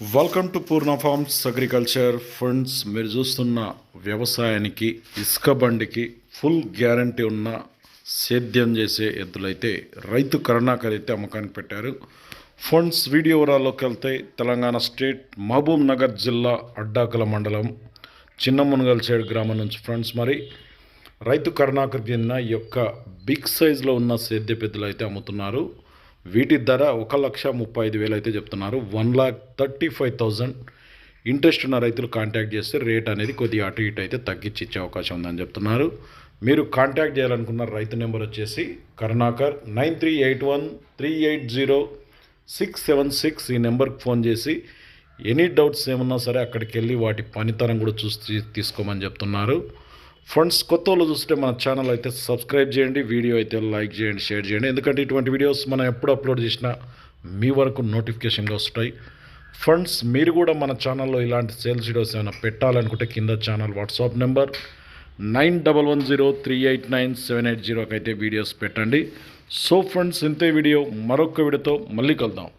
Welcome to Purna farms agriculture funds మీరు చూస్తున్న వ్యవసాయానికి ఇసుక బండికి ఫుల్ గ్యారంటీ ఉన్న సేద్యం చేసే ఎద్దులైతే రైతు కరుణాకర్ అయితే అమ్మకానికి పెట్టారు. ఫండ్స్ వీడియో వరాల్లోకి వెళ్తే తెలంగాణ స్టేట్ మహబూబ్ నగర్ జిల్లా అడ్డాకుల మండలం చిన్న మునగల్ సైడ్ గ్రామం నుంచి ఫ్రెండ్స్ మరి రైతు కరుణాకర్ చెందిన ఈ యొక్క బిగ్ సైజులో ఉన్న సేద్య పెద్దలు అయితే అమ్ముతున్నారు. వీటి ధర ఒక లక్ష ముప్పై ఐదు వేలు అయితే చెప్తున్నారు. One lakh thirty five thousand interest ఉన్న రైతులు కాంటాక్ట్ చేస్తే రేట్ అనేది కొద్దిగా అటు ఇటు అయితే తగ్గించి ఇచ్చే అవకాశం ఉందని చెప్తున్నారు. మీరు కాంటాక్ట్ చేయాలనుకున్న రైతు నెంబర్ వచ్చేసి Karunakar nine three eight one three eight zero six seven six ఈ నెంబర్కి ఫోన్ చేసి ఎనీ డౌట్స్ ఏమన్నా సరే అక్కడికి వెళ్ళి వాటి పనితనం కూడా చూసి తీసుకోమని చెప్తున్నారు. ఫ్రెండ్స్ కొత్త వాళ్ళు చూస్తే మన ఛానల్ అయితే సబ్స్క్రైబ్ చేయండి వీడియో అయితే లైక్ చేయండి షేర్ చేయండి. ఎందుకంటే ఇటువంటి వీడియోస్ మనం ఎప్పుడు అప్లోడ్ చేసినా మీ వరకు నోటిఫికేషన్గా వస్తాయి. ఫ్రెండ్స్ మీరు కూడా మన ఛానల్లో ఇలాంటి సేల్స్ వీడియోస్ ఏమైనా పెట్టాలనుకుంటే కింద channel WhatsApp number nine double one zero three eight nine seven eight జీరోకి అయితే వీడియోస్ పెట్టండి. సో ఫ్రెండ్స్ ఇంతే వీడియో. మరొక వీడియోతో మళ్ళీ కలుద్దాం.